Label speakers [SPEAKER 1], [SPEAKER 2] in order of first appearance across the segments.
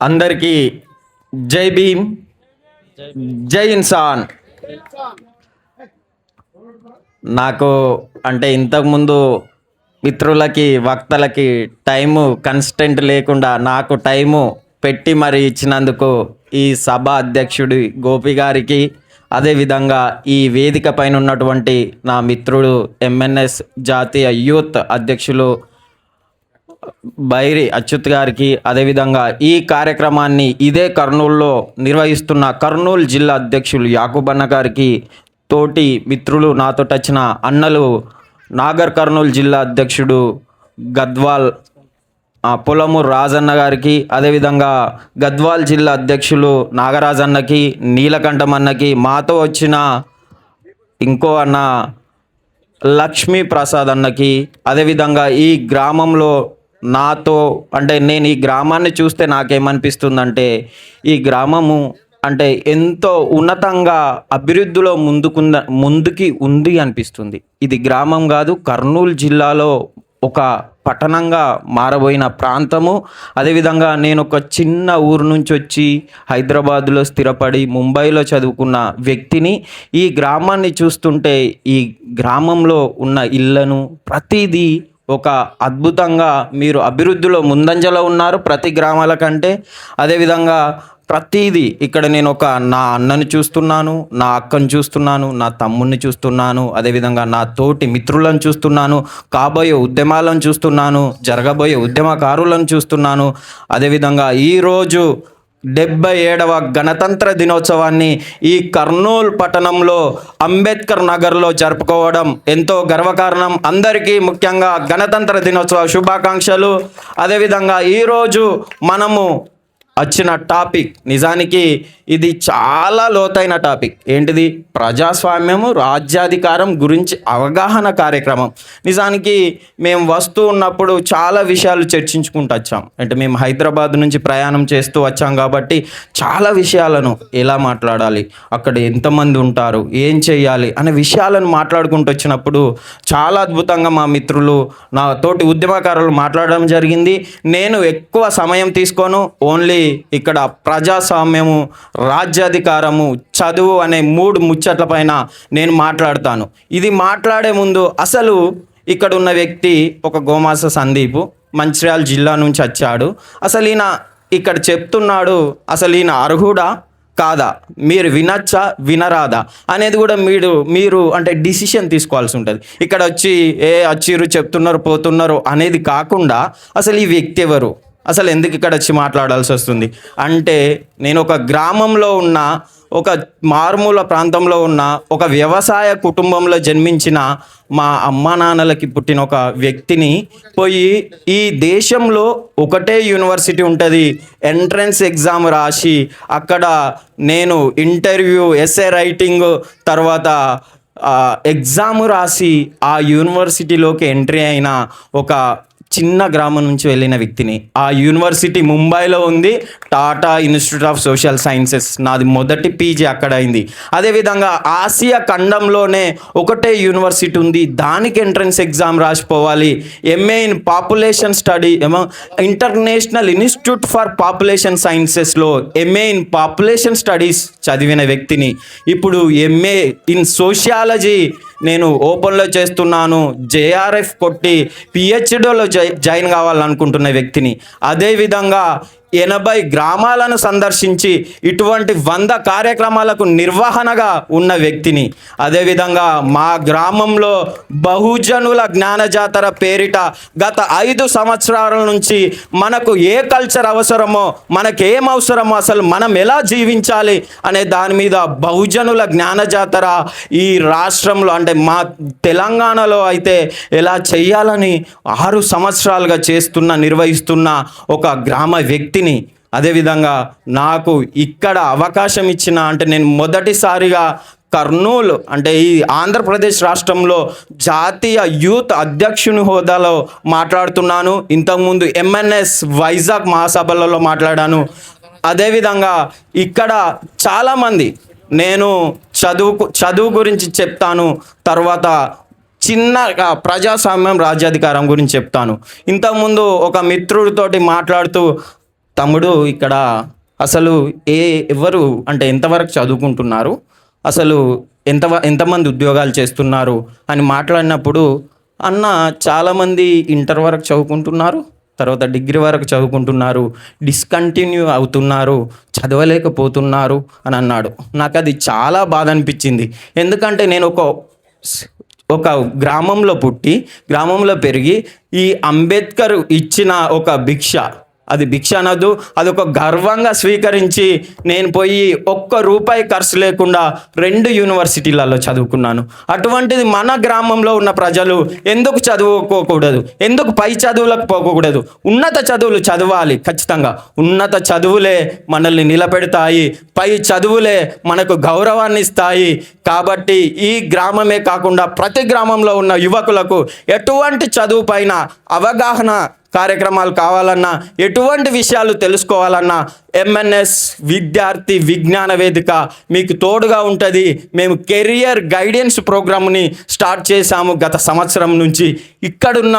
[SPEAKER 1] అందరికీ జై భీమ్ జై ఇన్సాన్. నాకు అంటే ఇంతకుముందు మిత్రులకి వక్తలకి టైము కన్స్టెంట్ లేకుండా నాకు టైము పెట్టి మరి ఇచ్చినందుకు ఈ సభ అధ్యక్షుడి గోపి గారికి అదేవిధంగా ఈ వేదిక పైన ఉన్నటువంటి నా మిత్రుడు ఎంఎన్ఎస్ జాతీయ యూత్ అధ్యక్షులు బైరి అచ్యుత్ గారికి అదేవిధంగా ఈ కార్యక్రమాన్ని ఇదే కర్నూలులో నిర్వహిస్తున్న కర్నూలు జిల్లా అధ్యక్షులు యాకుబన్న గారికి తోటి మిత్రులు నాతో వచ్చిన అన్నలు నాగర్ కర్నూలు జిల్లా అధ్యక్షుడు గద్వాల్ ఆ, పొలము రాజన్న గారికి అదేవిధంగా గద్వాల్ జిల్లా అధ్యక్షులు నాగరాజన్నకి నీలకంఠం అన్నకి మాతో వచ్చిన ఇంకో అన్న లక్ష్మీ ప్రసాద్ అన్నకి అదేవిధంగా ఈ గ్రామంలో నాతో అంటే నేను ఈ గ్రామాన్ని చూస్తే నాకేమనిపిస్తుందంటే ఈ గ్రామము అంటే ఎంతో ఉన్నతంగా అభివృద్ధిలో ముందుకుంద ముందుకి ఉంది అనిపిస్తుంది. ఇది గ్రామం కాదు కర్నూలు జిల్లాలో ఒక పట్టణంగా మారబోయిన ప్రాంతము. అదేవిధంగా నేను ఒక చిన్న ఊరు నుంచి వచ్చి హైదరాబాద్లో స్థిరపడి ముంబైలో చదువుకున్న వ్యక్తిని. ఈ గ్రామాన్ని చూస్తుంటే ఈ గ్రామంలో ఉన్న ఇళ్ళను ప్రతిదీ ఒక అద్భుతంగా మీరు అభివృద్ధిలో ముందంజలో ఉన్నారు ప్రతి గ్రామాల కంటే. అదేవిధంగా ప్రతిదీ ఇక్కడ నేను ఒక నా అన్నని చూస్తున్నాను నా అక్కను చూస్తున్నాను నా తమ్ముడిని చూస్తున్నాను అదేవిధంగా నా తోటి మిత్రులను చూస్తున్నాను కాబోయే ఉద్యమాలను చూస్తున్నాను జరగబోయే ఉద్యమకారులను చూస్తున్నాను. అదేవిధంగా ఈరోజు డెబ్బై ఏడవ గణతంత్ర దినోత్సవాన్ని ఈ కర్నూలు పట్టణంలో అంబేద్కర్ నగర్లో జరుపుకోవడం ఎంతో గర్వకారణం. అందరికీ ముఖ్యంగా గణతంత్ర దినోత్సవ శుభాకాంక్షలు. అదేవిధంగా ఈరోజు మనము వచ్చిన టాపిక్ నిజానికి ఇది చాలా లోతైన టాపిక్. ఏంటిది? ప్రజాస్వామ్యము రాజ్యాధికారం గురించి అవగాహన కార్యక్రమం. నిజానికి మేము వస్తూ ఉన్నప్పుడు చాలా విషయాలు చర్చించుకుంటూ వచ్చాం. అంటే మేము హైదరాబాద్ నుంచి ప్రయాణం చేస్తూ వచ్చాం కాబట్టి చాలా విషయాలను ఎలా మాట్లాడాలి అక్కడ ఎంతమంది ఉంటారు ఏం చేయాలి అనే విషయాలను మాట్లాడుకుంటూ వచ్చినప్పుడు చాలా అద్భుతంగా మా మిత్రులు నా తోటి ఉద్యమకారులు మాట్లాడడం జరిగింది. నేను ఎక్కువ సమయం తీసుకోను ఓన్లీ ఇక్కడ ప్రజాస్వామ్యము రాజ్యాధికారము చదువు అనే మూడు ముచ్చట్లపైన నేను మాట్లాడతాను. ఇది మాట్లాడే ముందు అసలు ఇక్కడ ఉన్న వ్యక్తి ఒక గోమాస సందీప్ మంచిర్యాల జిల్లా నుంచి వచ్చాడు. అసలు ఈయన ఇక్కడ చెప్తున్నాడు అసలు ఈయన అర్హుడా కాదా? మీరు వినచ్చా వినరాదా? అనేది కూడా మీరు మీరు అంటే డిసిషన్ తీసుకోవాల్సి ఉంటుంది. ఇక్కడ వచ్చి ఏ వచ్చిర్రు చెప్తున్నారు పోతున్నారు అనేది కాకుండా అసలు ఈ వ్యక్తి ఎవరు? అసలు ఎందుకు ఇక్కడ వచ్చి మాట్లాడాల్సి వస్తుంది? అంటే నేను ఒక గ్రామంలో ఉన్న ఒక మారుమూల ప్రాంతంలో ఉన్న ఒక వ్యవసాయ కుటుంబంలో జన్మించిన మా అమ్మా నాన్నలకి పుట్టిన ఒక వ్యక్తిని పోయి ఈ దేశంలో ఒకటే యూనివర్సిటీ ఉంటుంది. ఎంట్రన్స్ ఎగ్జామ్ రాసి అక్కడ నేను ఇంటర్వ్యూ ఎస్ఏ రైటింగ్ తర్వాత ఎగ్జామ్ రాసి ఆ యూనివర్సిటీలోకి ఎంట్రీ అయిన ఒక చిన్న గ్రామం నుంచి వెళ్ళిన వ్యక్తిని. ఆ యూనివర్సిటీ ముంబైలో ఉంది. Tata Institute of Social Sciences. నాది మొదటి పీజీ అక్కడ అయింది. అదేవిధంగా ఆసియా ఖండంలోనే ఒకటే యూనివర్సిటీ ఉంది. దానికి ఎంట్రన్స్ ఎగ్జామ్ రాసిపోవాలి. ఎంఏ ఇన్ పాపులేషన్ స్టడీ ఏమో ఇంటర్నేషనల్ ఇన్స్టిట్యూట్ ఫర్ పాపులేషన్ సైన్సెస్లో ఎంఏ ఇన్ పాపులేషన్ స్టడీస్ చదివిన వ్యక్తిని. ఇప్పుడు ఎంఏ ఇన్ సోషియాలజీ నేను ఓపెన్లో చేస్తున్నాను జేఆర్ఎఫ్ కొట్టి పిహెచ్డీలో జాయిన్ కావాలనుకుంటున్న వ్యక్తిని. అదేవిధంగా ఎనభై గ్రామాలను సందర్శించి ఇటువంటి వంద కార్యక్రమాలకు నిర్వహణగా ఉన్న వ్యక్తిని. అదేవిధంగా మా గ్రామంలో బహుజనుల జ్ఞానజాతర పేరిట గత ఐదు సంవత్సరాల నుంచి మనకు ఏ కల్చర్ అవసరమో మనకు ఏం అవసరమో అసలు మనం ఎలా జీవించాలి అనే దాని మీద బహుజనుల జ్ఞానజాతర ఈ రాష్ట్రంలో అంటే మా తెలంగాణలో అయితే ఎలా చేయాలని ఆరు సంవత్సరాలుగా చేస్తున్న నిర్వహిస్తున్న ఒక గ్రామ వ్యక్తి వ్యక్తిని అదేవిధంగా నాకు ఇక్కడ అవకాశం ఇచ్చిన అంటే నేను మొదటిసారిగా కర్నూలు అంటే ఈ ఆంధ్రప్రదేశ్ రాష్ట్రంలో జాతీయ యూత్ అధ్యక్షుని హోదాలో మాట్లాడుతున్నాను. ఇంతకుముందు ఎంఎన్ఎస్ వైజాగ్ మహాసభలలో మాట్లాడాను. అదేవిధంగా ఇక్కడ చాలామంది నేను చదువు చదువు గురించి చెప్తాను. తర్వాత చిన్న ప్రజాస్వామ్యం రాజ్యాధికారం గురించి చెప్తాను. ఇంతకుముందు ఒక మిత్రుడితోటి మాట్లాడుతూ తమ్ముడు ఇక్కడ అసలు ఏ ఎవరు అంటే ఎంతవరకు చదువుకుంటున్నారు? అసలు ఎంత ఎంతమంది ఉద్యోగాలు చేస్తున్నారు? అని మాట్లాడినప్పుడు అన్న చాలామంది ఇంటర్ వరకు చదువుకుంటున్నారు తర్వాత డిగ్రీ వరకు చదువుకుంటున్నారు డిస్కంటిన్యూ అవుతున్నారు చదవలేకపోతున్నారు అని అన్నాడు. నాకు అది చాలా బాధ అనిపించింది. ఎందుకంటే నేను ఒక ఒక గ్రామంలో పుట్టి గ్రామంలో పెరిగి ఈ అంబేద్కర్ ఇచ్చిన ఒక భిక్ష అది భిక్ష అనదు. అది ఒక గర్వంగా స్వీకరించి నేను పోయి ఒక్క రూపాయి ఖర్చు లేకుండా రెండు యూనివర్సిటీలలో చదువుకున్నాను. అటువంటిది మన గ్రామంలో ఉన్న ప్రజలు ఎందుకు చదువుకోకూడదు? ఎందుకు పై చదువులకు పోకూడదు? ఉన్నత చదువులు చదవాలి ఖచ్చితంగా. ఉన్నత చదువులే మనల్ని నిలబెడతాయి. పై చదువులే మనకు గౌరవాన్ని ఇస్తాయి. కాబట్టి ఈ గ్రామమే కాకుండా ప్రతి గ్రామంలో ఉన్న యువకులకు ఎటువంటి చదువు పైన అవగాహన కార్యక్రమాలు కావాలన్నా ఎటువంటి విషయాలు తెలుసుకోవాలన్నా ఎంఎన్ఎస్ విద్యార్థి విజ్ఞాన వేదిక మీకు తోడుగా ఉంటుంది. మేము కెరియర్ గైడెన్స్ ప్రోగ్రామ్ని స్టార్ట్ చేశాము గత సంవత్సరం నుంచి. ఇక్కడున్న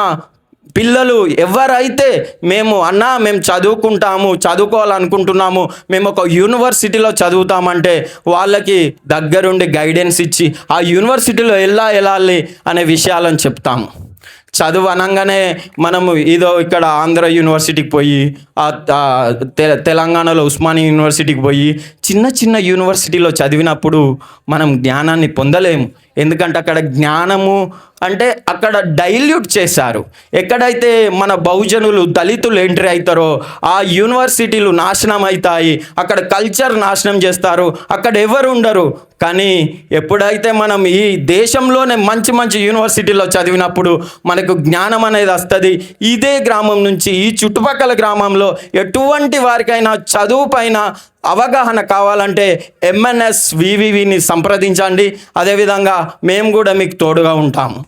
[SPEAKER 1] పిల్లలు ఎవరైతే మేము అన్నా మేము చదువుకుంటాము చదువుకోవాలనుకుంటున్నాము మేము ఒక యూనివర్సిటీలో చదువుతామంటే వాళ్ళకి దగ్గరుండి గైడెన్స్ ఇచ్చి ఆ యూనివర్సిటీలో ఎలా వెళ్ళాలి అనే విషయాలను చెప్తాము. చదువు అనగానే మనము ఏదో ఇక్కడ ఆంధ్ర యూనివర్సిటీకి పోయి తెలంగాణలో ఉస్మానియా యూనివర్సిటీకి పోయి చిన్న చిన్న యూనివర్సిటీలో చదివినప్పుడు మనం జ్ఞానాన్ని పొందలేము. ఎందుకంటే అక్కడ జ్ఞానము అంటే అక్కడ డైల్యూట్ చేశారు. ఎక్కడైతే మన బహుజనులు దళితులు ఎంట్రీ అవుతారో ఆ యూనివర్సిటీలు నాశనం అవుతాయి అక్కడ కల్చర్ నాశనం చేస్తారు. అక్కడ ఎవరు ఉండరు. కానీ ఎప్పుడైతే మనం ఈ దేశంలోనే మంచి మంచి యూనివర్సిటీలో చదివినప్పుడు మనకు జ్ఞానం అనేది వస్తుంది. ఇదే గ్రామం నుంచి ఈ చుట్టుపక్కల గ్రామంలో ఎటువంటి వారికైనా చదువు పైన అవగాహన కావాలంటే ఎంఎన్ఎస్ వివివిని సంప్రదించండి. అదేవిధంగా మేము కూడా మీకు తోడుగా ఉంటాము.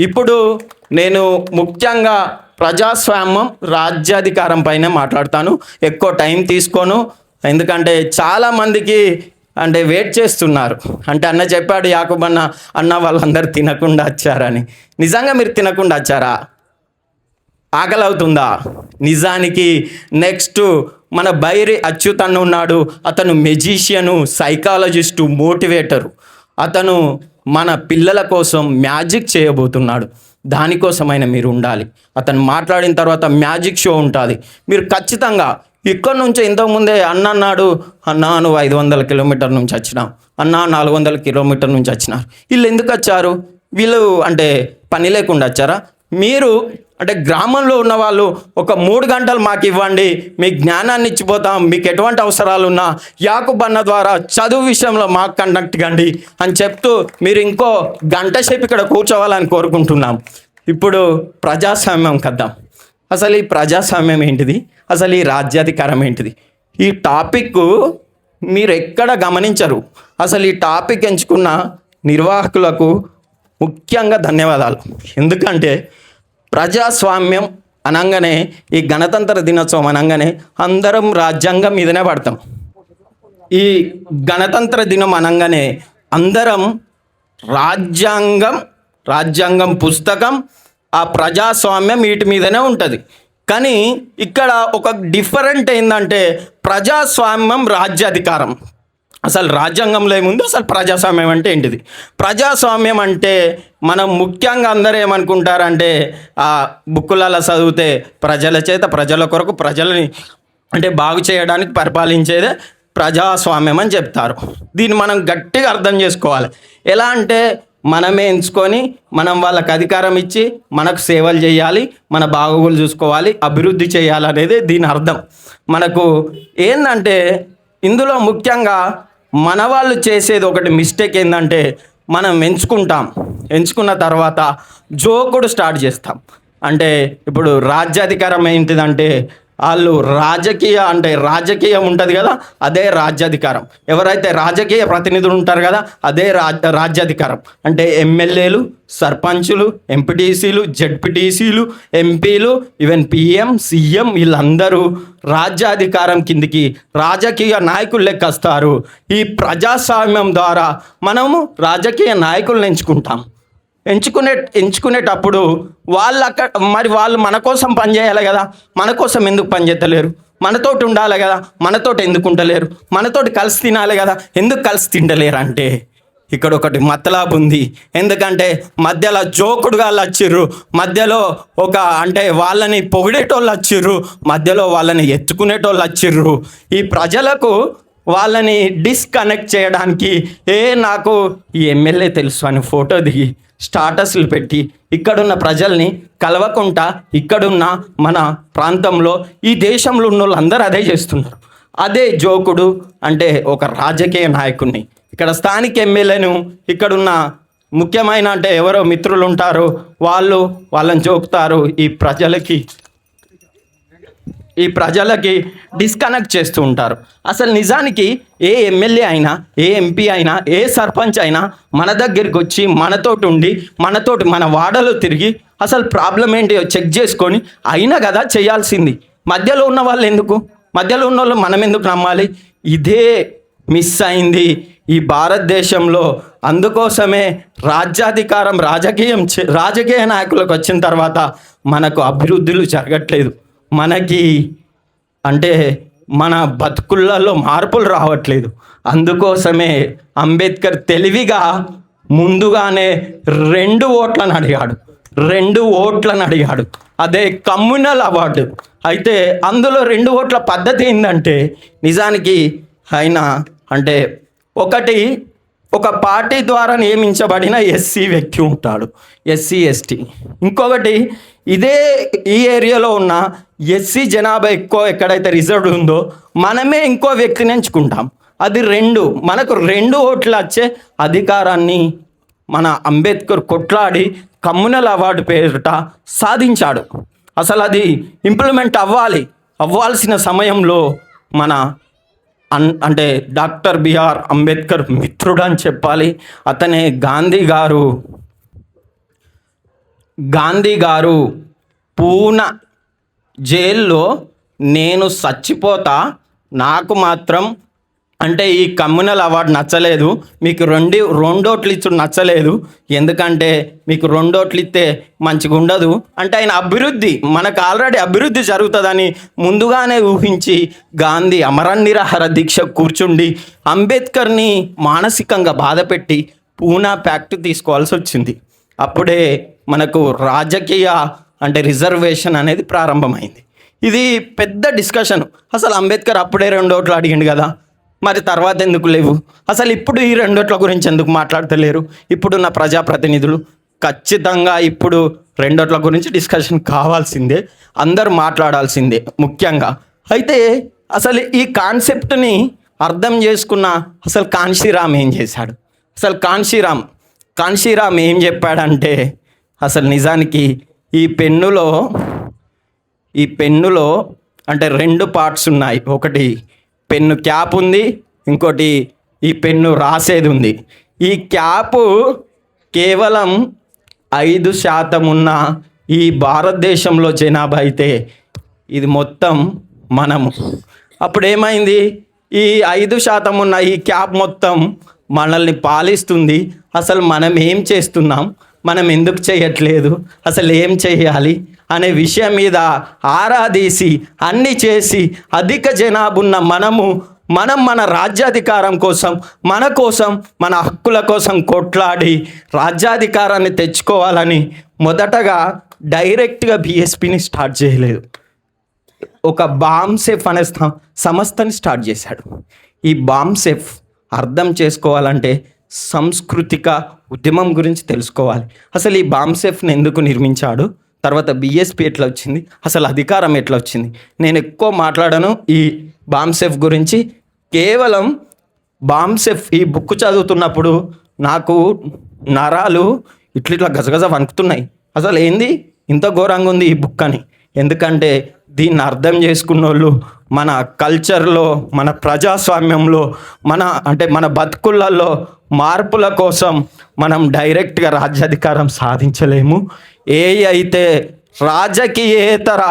[SPEAKER 1] ఇప్పుడు నేను ముఖ్యంగా ప్రజాస్వామ్యం రాజ్యాధికారం పైన మాట్లాడతాను. ఎక్కువ టైం తీసుకోను. ఎందుకంటే చాలామందికి అంటే వెయిట్ చేస్తున్నారు. అంటే అన్న చెప్పాడు యాకబన్న అన్న వాళ్ళందరూ తినకుండా వచ్చారని. నిజంగా మీరు తినకుండా వచ్చారా? ఆకలి అవుతుందా నిజానికి నెక్స్ట్ మన బైరి అచ్యుత్ అన్న ఉన్నాడు. అతను మెజీషియను సైకాలజిస్టు మోటివేటరు అతను మన పిల్లల కోసం మ్యాజిక్ చేయబోతున్నాడు. దానికోసమైనా మీరు ఉండాలి. అతను మాట్లాడిన తర్వాత మ్యాజిక్ షో ఉంటుంది. మీరు ఖచ్చితంగా ఇక్కడ నుంచి ఇంతకుముందే అన్న అన్నాడు అన్నా నువ్వు ఐదు వందల కిలోమీటర్ నుంచి వచ్చినావు. అన్నా నాలుగు వందల కిలోమీటర్ నుంచి వచ్చినారు. వీళ్ళు ఎందుకు వచ్చారు? వీళ్ళు అంటే పని లేకుండా వచ్చారా? మీరు అంటే గ్రామంలో ఉన్న వాళ్ళు ఒక మూడు గంటలు మాకు ఇవ్వండి మీ జ్ఞానాన్ని ఇచ్చిపోతాం మీకు ఎటువంటి అవసరాలు ఉన్నా యాకుబన్న ద్వారా చదువు విషయంలో మాకు కండక్ట్ కండి అని చెప్తూ మీరు ఇంకో గంట సేపు ఇక్కడ కూర్చోవాలని కోరుకుంటున్నాం. ఇప్పుడు ప్రజాస్వామ్యం కద్దాం. అసలు ఈ ప్రజాస్వామ్యం ఏంటిది? అసలు ఈ రాజ్యాధికారం ఏంటిది? ఈ టాపిక్ మీరు ఎక్కడ గమనించరు. అసలు ఈ టాపిక్ ఎంచుకున్న నిర్వాహకులకు ముఖ్యంగా ధన్యవాదాలు. ఎందుకంటే ప్రజాస్వామ్యం అనగానే ఈ గణతంత్ర దినోత్సవం అనగానే అందరం రాజ్యాంగం మీదనే పడతాం. ఈ గణతంత్ర దినం అనగానే అందరం రాజ్యాంగం రాజ్యాంగం పుస్తకం ఆ ప్రజాస్వామ్యం వీటి మీదనే ఉంటుంది. కానీ ఇక్కడ ఒక డిఫరెంట్ ఏంటంటే ప్రజాస్వామ్యం రాజ్యాధికారం. అసలు రాజ్యాంగంలో ఏముంది? అసలు ప్రజాస్వామ్యం అంటే ఏంటిది? ప్రజాస్వామ్యం అంటే మనం ముఖ్యంగా అందరూ ఏమనుకుంటారంటే ఆ బుక్కులలో చదివితే ప్రజల చేత ప్రజల కొరకు ప్రజలని అంటే బాగు చేయడానికి పరిపాలించేదే ప్రజాస్వామ్యం అని చెప్తారు. దీన్ని మనం గట్టిగా అర్థం చేసుకోవాలి. ఎలా అంటే మనమే ఎంచుకొని మనం వాళ్ళకి అధికారం ఇచ్చి మనకు సేవలు చేయాలి మన బాగోగులు చూసుకోవాలి అభివృద్ధి చేయాలనేదే దీని అర్థం. మనకు ఏంటంటే ఇందులో ముఖ్యంగా మన వాళ్ళు చేసేది ఒకటి మిస్టేక్ ఏంటంటే మనం ఎంచుకుంటాం. ఎంచుకున్న తర్వాత జోకుడు స్టార్ట్ చేస్తాం. అంటే ఇప్పుడు రాజ్యాధికారం ఏంటిదంటే వాళ్ళు రాజకీయ అంటే రాజకీయం ఉంటుంది కదా అదే రాజ్యాధికారం. ఎవరైతే రాజకీయ ప్రతినిధులు ఉంటారు కదా అదే రాజ్ రాజ్యాధికారం. అంటే ఎమ్మెల్యేలు సర్పంచులు ఎంపీటీసీలు జడ్పీటీసీలు ఎంపీలు ఈవెన్ పిఎం సీఎం వీళ్ళందరూ రాజ్యాధికారం కిందికి రాజకీయ నాయకులు లెక్కొస్తారు. ఈ ప్రజాస్వామ్యం ద్వారా మనము రాజకీయ నాయకులను ఎంచుకుంటాం. ఎంచుకునే ఎంచుకునేటప్పుడు వాళ్ళు అక్కడ మరి వాళ్ళు మన కోసం పనిచేయాలి కదా. మన కోసం ఎందుకు పనిచేస్తలేరు మనతోటి ఉండాలి కదా. మనతోటి ఎందుకు ఉండలేరు? మనతోటి కలిసి తినాలి కదా. ఎందుకు కలిసి తిండలేరు అంటే? ఇక్కడ ఒకటి మతలాబు ఉంది. ఎందుకంటే మధ్యలో జోకుడుగా వచ్చిర్రు. మధ్యలో ఒక అంటే వాళ్ళని పొగిడేటోళ్ళు వచ్చిర్రు. మధ్యలో వాళ్ళని ఎత్తుకునేటోళ్ళు వచ్చిర్రు. ఈ ప్రజలకు వాళ్ళని డిస్కనెక్ట్ చేయడానికి ఏ నాకు ఈ ఎమ్మెల్యే తెలుసు అని ఫోటో దిగి స్టాటస్లు పెట్టి ఇక్కడున్న ప్రజల్ని కలవకుండా ఇక్కడున్న మన ప్రాంతంలో ఈ దేశంలో ఉన్న వాళ్ళందరూ అదే చేస్తున్నారు. అదే జోకుడు అంటే ఒక రాజకీయ నాయకుడిని ఇక్కడ స్థానిక ఎమ్మెల్యేను ఇక్కడున్న ముఖ్యమైన అంటే ఎవరో మిత్రులు ఉంటారు వాళ్ళు వాళ్ళని జోకుతారు ఈ ప్రజలకి. ఈ ప్రజలకి డిస్కనెక్ట్ చేస్తూ ఉంటారు. అసలు నిజానికి ఏ ఎమ్మెల్యే అయినా ఏ ఎంపీ అయినా ఏ సర్పంచ్ అయినా మన దగ్గరికి వచ్చి మనతోటి ఉండి మనతోటి మన వాడలో తిరిగి అసలు ప్రాబ్లం ఏంటి చెక్ చేసుకొని అయినా కదా చేయాల్సింది. మధ్యలో ఉన్న వాళ్ళు ఎందుకు? మధ్యలో ఉన్న వాళ్ళు మనం ఎందుకు నమ్మాలి? ఇదే మిస్ అయింది ఈ భారతదేశంలో. అందుకోసమే రాజ్యాధికారం రాజకీయం చే- రాజకీయ నాయకులకు వచ్చిన తర్వాత మనకు అభివృద్ధులు జరగట్లేదు. మనకి అంటే మన బతుకులలో మార్పులు రావట్లేదు. అందుకోసమే అంబేద్కర్ తెలివిగా ముందుగానే రెండు ఓట్లను అడిగాడు. రెండు ఓట్లను అడిగాడు. అదే కమ్యూనల్ అవార్డు. అయితే అందులో రెండు ఓట్ల పద్ధతి ఏంటంటే నిజానికి ఆయన అంటే ఒకటి ఒక పార్టీ ద్వారా నియమించబడిన ఎస్సీ వ్యక్తి ఉంటాడు. SC ST. ఇంకొకటి ఇదే ఈ ఏరియాలో ఉన్న ఎస్సీ జనాభా ఎక్కువ ఎక్కడైతే రిజర్వ్డ్ ఉందో మనమే ఇంకో వ్యక్తిని ఎంచుకుంటాం. అది రెండు మనకు రెండు ఓట్లు వచ్చే అధికారాన్ని మన అంబేద్కర్ కొట్లాడి కమ్యూనల్ అవార్డు పేరిట సాధించాడు. అసలు అది ఇంప్లిమెంట్ అవ్వాలి అవ్వాల్సిన సమయంలో మన అన్ అంటే డాక్టర్ బిఆర్ అంబేద్కర్ మిత్రుడు అని చెప్పాలి. అతనే గాంధీ గారు గాంధీ గారు పూనా జైల్లో నేను చచ్చిపోతా నాకు మాత్రం అంటే ఈ కమ్యూనల్ అవార్డు నచ్చలేదు మీకు రెండు రెండోట్లు ఇచ్చుడు నచ్చలేదు ఎందుకంటే మీకు రెండోట్లు ఇస్తే మంచిగా ఉండదు అంటే ఆయన అభివృద్ధి మనకు ఆల్రెడీ అభివృద్ధి జరుగుతుందని ముందుగానే ఊహించి గాంధీ అమరనిరాహార దీక్ష కూర్చుండి అంబేద్కర్ని మానసికంగా బాధపెట్టి పూనా ప్యాక్ట్ తీసుకోవాల్సి వచ్చింది. అప్పుడే మనకు రాజకీయ అంటే రిజర్వేషన్ అనేది ప్రారంభమైంది. ఇది పెద్ద డిస్కషన్. అసలు అంబేద్కర్ అప్పుడే రెండు ఓట్లు అడిగిండు కదా. మరి తర్వాత ఎందుకు లేవు? అసలు ఇప్పుడు ఈ రెండోట్ల గురించి ఎందుకు మాట్లాడతలేరు? ఇప్పుడున్న ప్రజాప్రతినిధులు ఖచ్చితంగా ఇప్పుడు రెండోట్ల గురించి డిస్కషన్ కావాల్సిందే. అందరూ మాట్లాడాల్సిందే ముఖ్యంగా. అయితే అసలు ఈ కాన్సెప్ట్ని అర్థం చేసుకున్న అసలు కాన్షీరామ్ ఏం చేశాడు? అసలు కాన్షీరామ్ కాన్షీరామ్ ఏం చెప్పాడంటే అసలు నిజానికి ఈ పెన్నులో ఈ పెన్నులో అంటే రెండు పార్ట్స్ ఉన్నాయి. ఒకటి పెన్ను క్యాప్ ఉంది ఇంకోటి ఈ పెన్ను రాసేది ఉంది. ఈ క్యాపు కేవలం ఐదు శాతం ఉన్న ఈ భారతదేశంలో జనాభా అయితే ఇది మొత్తం మనము. అప్పుడు ఏమైంది? ఈ ఐదు శాతం ఉన్న ఈ క్యాప్ మొత్తం మనల్ని పాలిస్తుంది. అసలు మనం ఏం చేస్తున్నాం? మనం ఎందుకు చేయట్లేదు? అసలు ఏం చేయాలి? అనే విషయం మీద ఆరాధీసి అన్ని చేసి అధిక జనాభున్న మనము మనం మన రాజ్యాధికారం కోసం మన కోసం మన హక్కుల కోసం కొట్లాడి రాజ్యాధికారాన్ని తెచ్చుకోవాలని మొదటగా డైరెక్ట్గా బీఎస్పీని స్టార్ట్ చేయలేదు. ఒక బామ్సెఫ్ అనే సంస్థని స్టార్ట్ చేశాడు. ఈ బామ్సెఫ్ అర్థం చేసుకోవాలంటే సాంస్కృతిక ఉద్యమం గురించి తెలుసుకోవాలి. అసలు ఈ బామ్సెఫ్ని ఎందుకు నిర్మించాడు? తర్వాత బిఎస్పి ఎట్లా వచ్చింది? అసలు అధికారం ఎట్లా వచ్చింది? నేను ఎక్కువ మాట్లాడను ఈ బామ్సెఫ్ గురించి. కేవలం బామ్సెఫ్ ఈ బుక్ చదువుతున్నప్పుడు నాకు నరాలు ఇట్లా ఇట్లా గజగజ వణుకుతున్నాయి. అసలు ఏంది? ఇంత ఘోరంగా ఉంది ఈ బుక్ అని. ఎందుకంటే దీన్ని అర్థం చేసుకున్న వాళ్ళు మన కల్చర్లో మన ప్రజాస్వామ్యంలో మన అంటే మన బతుకులలో మార్పుల కోసం మనం డైరెక్ట్గా రాజ్యాధికారం సాధించలేము. ఏ అయితే రాజకీయేతర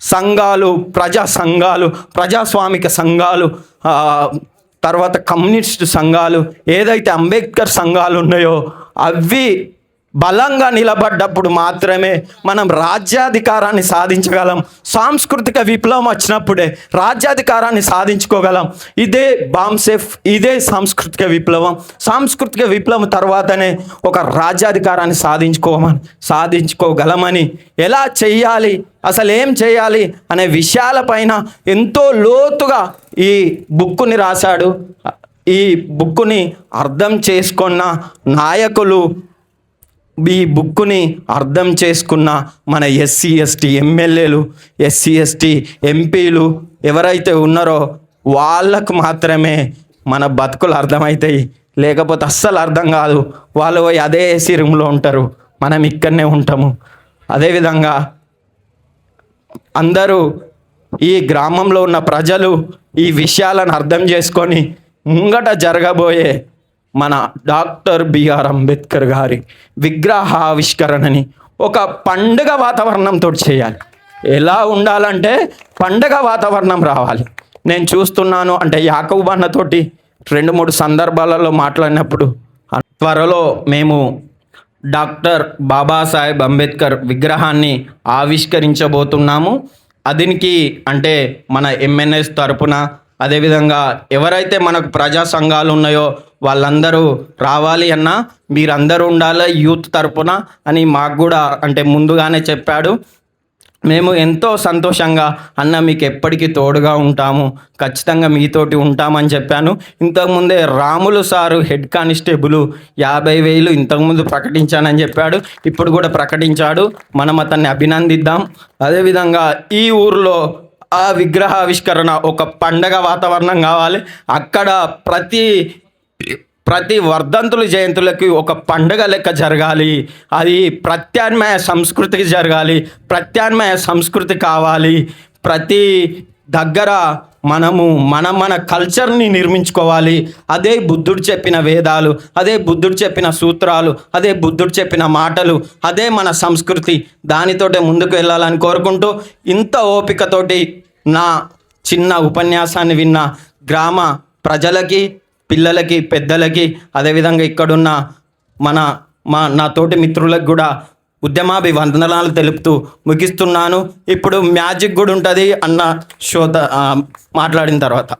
[SPEAKER 1] సంఘాలు ప్రజా సంఘాలు ప్రజాస్వామిక సంఘాలు తర్వాత కమ్యూనిస్ట్ సంఘాలు ఏదైతే అంబేద్కర్ సంఘాలు ఉన్నాయో అవి బలంగా నిలబడ్డప్పుడు మాత్రమే మనం రాజ్యాధికారాన్ని సాధించగలం. సాంస్కృతిక విప్లవం వచ్చినప్పుడే రాజ్యాధికారాన్ని సాధించుకోగలం. ఇదే బాంసెఫ్ ఇదే సాంస్కృతిక విప్లవం. సాంస్కృతిక విప్లవం తర్వాతనే ఒక రాజ్యాధికారాన్ని సాధించుకోమని సాధించుకోగలమని ఎలా చేయాలి అసలు ఏం చేయాలి అనే విషయాలపైన ఎంతో లోతుగా ఈ బుక్కుని రాశాడు. ఈ బుక్కుని అర్థం చేసుకున్న నాయకులు ఈ బుక్కుని అర్థం చేసుకున్న మన ఎస్సీ ఎస్టీ ఎమ్మెల్యేలు ఎస్సీ ఎస్టీ ఎంపీలు ఎవరైతే ఉన్నారో వాళ్ళకు మాత్రమే మన బతుకులు అర్థమవుతాయి లేకపోతే అస్సలు అర్థం కాదు. వాళ్ళు పోయి అదే ఏసీ రూమ్లో ఉంటారు. మనం ఇక్కడనే ఉంటాము. అదేవిధంగా అందరూ ఈ గ్రామంలో ఉన్న ప్రజలు ఈ విషయాలను అర్థం చేసుకొని ముంగట జరగబోయే మన డాక్టర్ బిఆర్ అంబేద్కర్ గారి విగ్రహావిష్కరణని ఒక పండుగ వాతావరణంతో చేయాలి. ఎలా ఉండాలంటే పండగ వాతావరణం రావాలి. నేను చూస్తున్నాను అంటే యాకబ్ అన్నతోటి రెండు మూడు సందర్భాలలో మాట్లాడినప్పుడు త్వరలో మేము డాక్టర్ బాబాసాహెబ్ అంబేద్కర్ విగ్రహాన్ని ఆవిష్కరించబోతున్నాము. అదినికి అంటే మన ఎంఎన్ఎస్ తరపున అదేవిధంగా ఎవరైతే మనకు ప్రజా సంఘాలు ఉన్నాయో వాళ్ళందరూ రావాలి అన్న మీరందరూ ఉండాలి యూత్ తరపున అని మాకు కూడా అంటే ముందుగానే చెప్పాడు. మేము ఎంతో సంతోషంగా అన్న మీకు ఎప్పటికీ తోడుగా ఉంటాము ఖచ్చితంగా మీతోటి ఉంటామని చెప్పాను. ఇంతకుముందే రాములు సారు హెడ్ కానిస్టేబుల్ యాభై వేలు ఇంతకుముందు ప్రకటించానని చెప్పాడు. ఇప్పుడు కూడా ప్రకటించాడు. మనం అతన్ని అభినందిద్దాం. అదేవిధంగా ఈ ఊర్లో ఆ విగ్రహావిష్కరణ ఒక పండగ వాతావరణం కావాలి. అక్కడ ప్రతి ప్రతి వర్ధంతుల జయంతులకి ఒక పండుగ లెక్క జరగాలి. అది ప్రత్యామ్నాయ సంస్కృతికి జరగాలి. ప్రత్యామ్నాయ సంస్కృతి కావాలి. ప్రతి దగ్గర మనము మన మన కల్చర్ని నిర్మించుకోవాలి. అదే బుద్ధుడు చెప్పిన వేదాలు అదే బుద్ధుడు చెప్పిన సూత్రాలు అదే బుద్ధుడు చెప్పిన మాటలు అదే మన సంస్కృతి. దానితోటే ముందుకు వెళ్ళాలని కోరుకుంటూ ఇంత ఓపికతోటి నా చిన్న ఉపన్యాసాన్ని విన్న గ్రామ ప్రజలకి పిల్లలకి పెద్దలకి అదేవిధంగా ఇక్కడున్న మన మా నా తోటి మిత్రులకు కూడా ఉద్యమాభివందనాలు తెలుపుతూ ముగిస్తున్నాను. ఇప్పుడు మ్యాజిక్ కూడా ఉంటుంది అన్న శోత మాట్లాడిన తర్వాత.